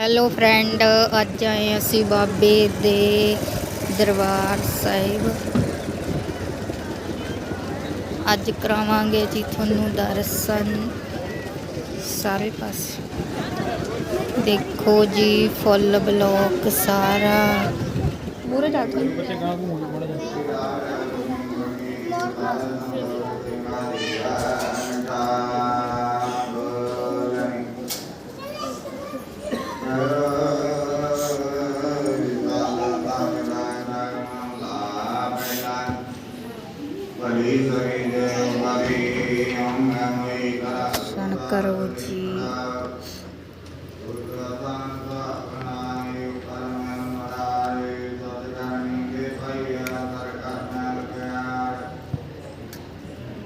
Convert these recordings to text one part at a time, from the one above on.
Hello friend ਅੱਜ ਆਏ ਅਸੀਂ ਬਾਬੇ ਦੇ ਦਰਬਾਰ ਸਾਹਿਬ। ਅੱਜ ਕਰਾਵਾਂਗੇ ਜੀ ਤੁਹਾਨੂੰ ਦਰਸ਼ਨ ਸਾਰੇ ਪਾਸੇ। ਦੇਖੋ ਜੀ, ਫੁੱਲ ਬਲੌਕ ਸਾਰਾ। ਪੂਰੇ ਚੱਲ ਦਰਸ਼ਨ ਕਰੋ ਜੀ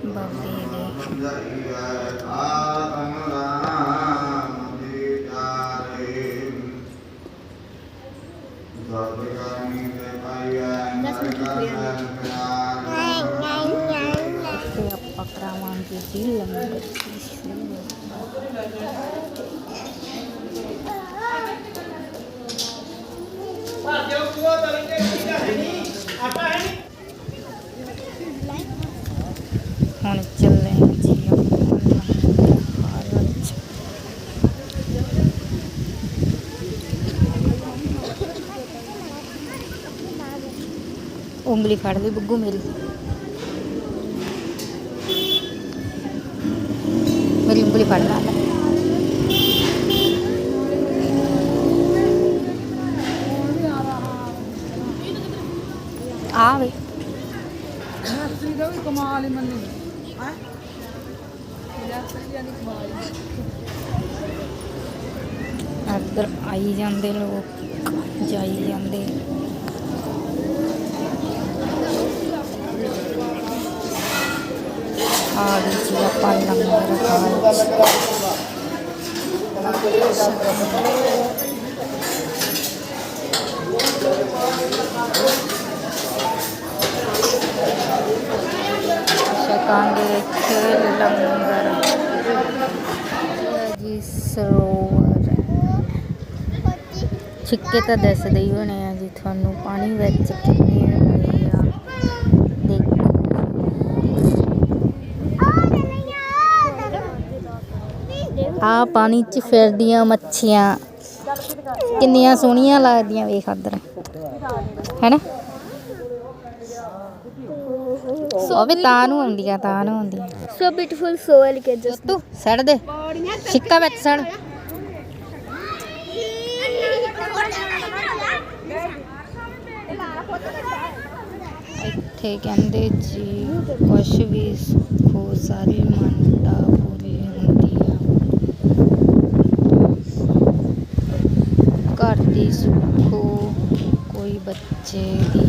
ਬਾਬੇ ਦੇ ਇੱਥੇ ਜੀ ਲੰਗਰ ਦੀ ਸੇਵਾ ਹੁਣ ਚੱਲੇ ਹਾਂ ਜੀ ਆਪਾਂ ਲੰਗਰ ਖਾਣ ਚ। ਉਂਗਲੀ ਫੜ ਲਈ ਬੱਗੂ ਮੇਰੀ। ਮੇਰੀ ਉਂਗਲੀ ਫੜ ਲਾ ਆ ਵੇ ਨਰਸਰੀ ਦਾ ਵੀ ਕਮਾਲ ਹੀ ਮੰਨੀ ਹੈ ਨਰਸਰੀ ਦੀ ਕਮਾਲ ਹੀ ਇੱਧਰ ਆਈ ਜਾਂਦੇ ਲੋਕ ਜਾਈ ਜਾਂਦੇ ਆ ਗਈ ਜੀ ਆਪਾਂ ਲੰਗਰ ਖਾਣ ਛਕਾਂਗੇ ਲੰਗਰ ਜੀ ਸਰੋਵਰ ਛਿੱਕੇ ਤਾਂ ਦੱਸਦੇ ਹੀ ਹੋਣੇ ਆ ਜੀ, ਤੁਹਾਨੂੰ ਪਾਣੀ ਵਿੱਚ ਕਿੰਨੇ ਪਏ ਆ ਦੇਖੋ ਆ ਪਾਣੀ 'ਚ ਫਿਰਦੀਆਂ ਮੱਛੀਆਂ। ਕਿੰਨੀਆਂ ਸੋਹਣੀਆਂ ਲੱਗਦੀਆਂ ਵੇਖ ਇੱਧਰ ਹੈਨਾ? ਉਹ ਵੀ ਤਾਂ ਨੂੰ ਆਉਂਦੀਆਂ ਤਾਂ ਨੂੰ ਆਉਂਦੀਆਂ। Beautiful so elegant just ਤੂੰ ਸੜ ਦੇ। ਛਿੱਕਾ ਵਿੱਚ ਸੜ। ਇੱਥੇ ਕਹਿੰਦੇ ਜੀ ਕੁਛ ਵੀ ਸੁੱਖੋ ਸਾਰੀ ਮੰਨਤਾ ਪੂਰੀ ਹੁੰਦੀ ਆ ਘਰ ਦੀ ਸੁੱਖੋ ਕੋਈ ਬੱਚੇ ਦੀ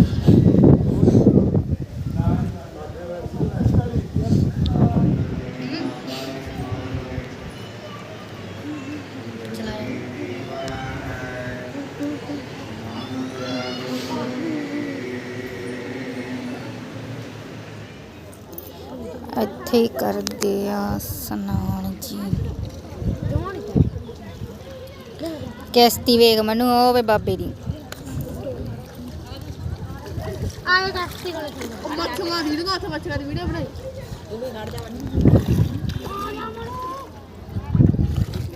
ਇੱਥੇ ਹੀ ਕਰਦੇ ਆ ਸਨਾਨ ਜੀ। ਕਿਸ਼ਤੀ ਵੇਖ ਮੈਨੂੰ, ਉਹ ਵੇ ਬਾਬੇ ਦੀ। ਆਏਗਾ ਮੱਛੀਆਂ ਦੀ ਵੀਡੀਓ ਹੱਥ ਮੱਛੀਆਂ ਦੀ ਵੀਡੀਓ ਬਣਾਈ।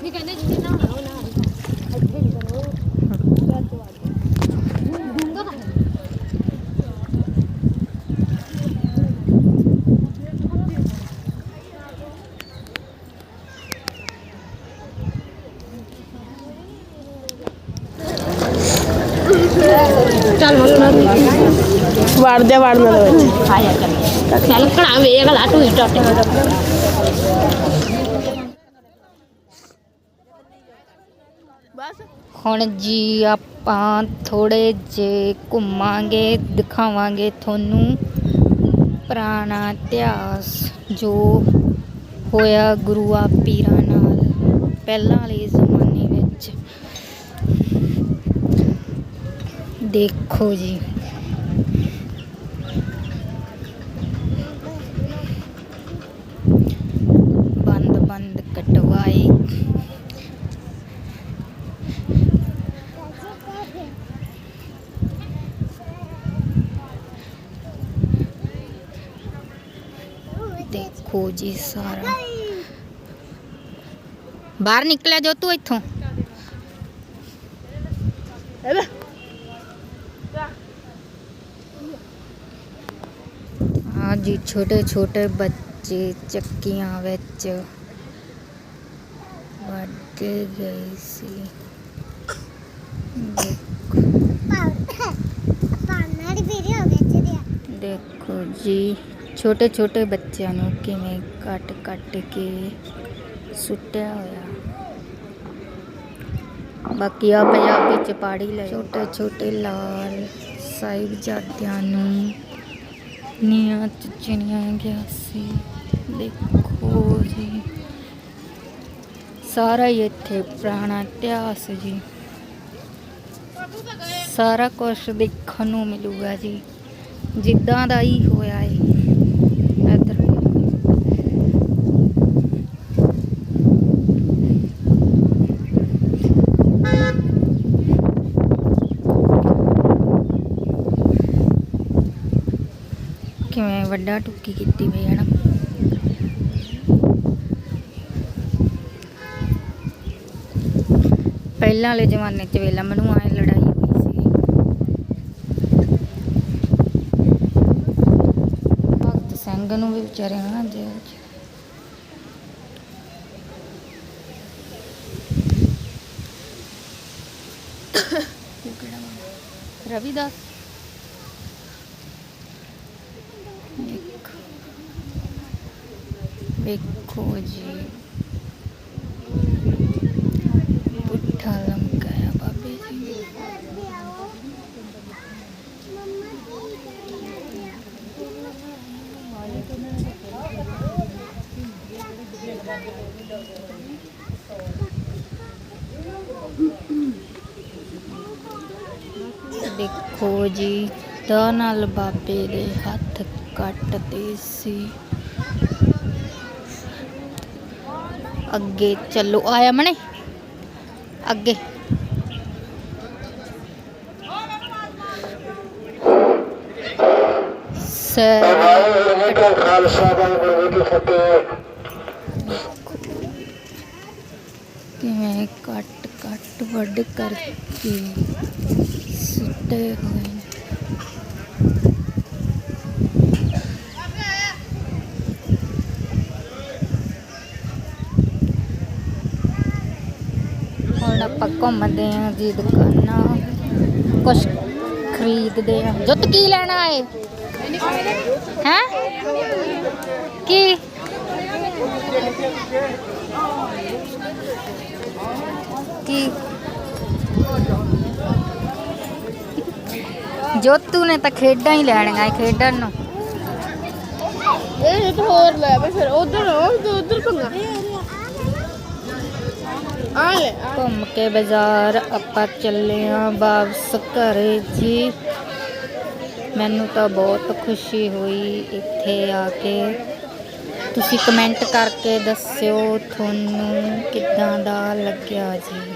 ਨਹੀਂ ਕਹਿੰਦੇ ਜਿੱਥੇ ਨਾ ਹੋਣਾ ਉਹ ਨਾ ਇੱਥੇ ਨਹੀਂ ਕਰੋ ਡੂੰਗਾ ਤਾਂ ਹੈ। ਵੜ ਜਾ ਵੜ ਨਾ ਵਿੱਚ ਆਇਆ ਕਰ ਚੱਲ ਕਣਾ ਵੇਖ ਲਾ ਤੂੰ ਹੀ ਟੱਟ ਬਸ ਹੁਣ ਜੀ ਆਪਾਂ ਥੋੜੇ ਜੇ ਘੁੰਮਾਂਗੇ ਦਿਖਾਵਾਂਗੇ ਤੁਹਾਨੂੰ ਪੁਰਾਣਾ ਇਤਿਹਾਸ ਜੋ ਹੋਇਆ ਗੁਰੂਆਂ ਪੀਰਾਂ ਨਾਲ ਪਹਿਲਾਂ ਵਾਲੇ ਜ਼ਮਾਨੇ ਵਿੱਚ ਦੇਖੋ ਜੀ ਦੇਖੋ ਜੀ ਸਾਰਾ ਬਾਹਰ ਨਿਕਲਿਆ ਜੋ ਤੂੰ ਇੱਥੋਂ ਆ ਜੀ ਛੋਟੇ ਛੋਟੇ ਬੱਚੇ ਚੱਕੀਆਂ ਵਿੱਚ ਵੱਡੇ ਗਏ ਸੀ ਦੇਖੋ ਜੀ ਛੋਟੇ ਛੋਟੇ ਬੱਚਿਆਂ ਨੂੰ ਕਿਵੇਂ ਕੱਟ ਕੱਟ ਕੇ ਸੁੱਟਿਆ ਹੋਇਆ। ਬਾਕੀ ਆ ਪੰਜਾਬੀ ਚ ਪਾੜੀ ਲੈ। ਛੋਟੇ ਛੋਟੇ ਲਾਲ ਸਾਹਿਬਜ਼ਾਦਿਆਂ ਨੂੰ ਨੀਆਂ ਚ ਚਿਣਿਆ ਗਿਆ ਸੀ। ਦੇਖੋ ਜੀ। ਸਾਰਾ ਹੀ ਇੱਥੇ ਪੁਰਾਣਾ ਇਤਿਹਾਸ ਜੀ। ਸਾਰਾ ਕੁਝ ਦੇਖਣ ਨੂੰ ਮਿਲੂਗਾ ਜੀ। ਜਿੱਦਾਂ ਦਾ ਹੀ ਹੋਇਆ ਏ। ਕਿਵੇਂ ਵੱਡਾ ਟੁੱਕੀ ਕੀਤੀ ਪਈ ਹੈ ਨਾ। ਪਹਿਲਾਂ ਵਾਲੇ ਜ਼ਮਾਨੇ 'ਚ ਵੇਲਾ ਮੈਨੂੰ ਆਏ ਲੜਾਈ ਹੋਈ ਸੀ। ਭਗਤ ਸਿੰਘ ਨੂੰ ਵੀ ਵਿਚਾਰੇ ਨਾ ਜੇਲ੍ਹ 'ਚ। ਰਵਿਦਾਸ ਵੇਖੋ ਜੀ ਪੁੱਠਾ ਲਮਕਾਇਆ ਬਾਬੇ ਜੀ ਦੇਖੋ ਜੀ ਦਾ ਨਾਲ ਬਾਬੇ ਦੇ ਹੱਥ ਕੱਟਦੇ ਸੀ ਅੱਗੇ ਚੱਲੋ ਆਇਆ ਮਣੇ। ਅੱਗੇ। ਖਾਲਸਾ ਕਿਵੇਂ ਕੱਟ ਕੱਟ ਵੱਡ ਕਰਕੇ ਸੁੱਟੇ ਹੋਏ ਹੁਣ ਆਪਾਂ ਘੁੰਮਦੇ ਆਂ ਜੀ ਦੁਕਾਨਾਂ ਕੁਛ ਖਰੀਦਦੇ ਆਂ। ਜੁੱਤ ਕੀ ਲੈਣਾ ਏ ਹੈ? ਕੀ? ਕੀ? ਜੋਤੂ ਨੇ ਤਾਂ ਖੇਡਾਂ ਹੀ ਲੈਣੀਆਂ ਏ, ਖੇਡਣ ਨੂੰ। ਇਹ ਇੱਕ ਹੋਰ ਲੈ ਵੇ ਫਿਰ ਉਧਰ ਉਧਰ ਪੰਗਾ ਘੁੰਮ ਕੇ ਬਾਜ਼ਾਰ ਆਪਾਂ ਚੱਲੇ ਆਂ ਵਾਪਸ ਘਰੇ ਜੀ। ਮੈਨੂੰ ਤਾਂ ਬਹੁਤ ਖੁਸ਼ੀ ਹੋਈ ਇੱਥੇ ਆ ਕੇ। ਤੁਸੀਂ ਕਮੈਂਟ ਕਰਕੇ ਦੱਸਿਓ ਤੁਹਾਨੂੰ ਕਿੱਦਾਂ ਦਾ ਲੱਗਿਆ ਜੀ?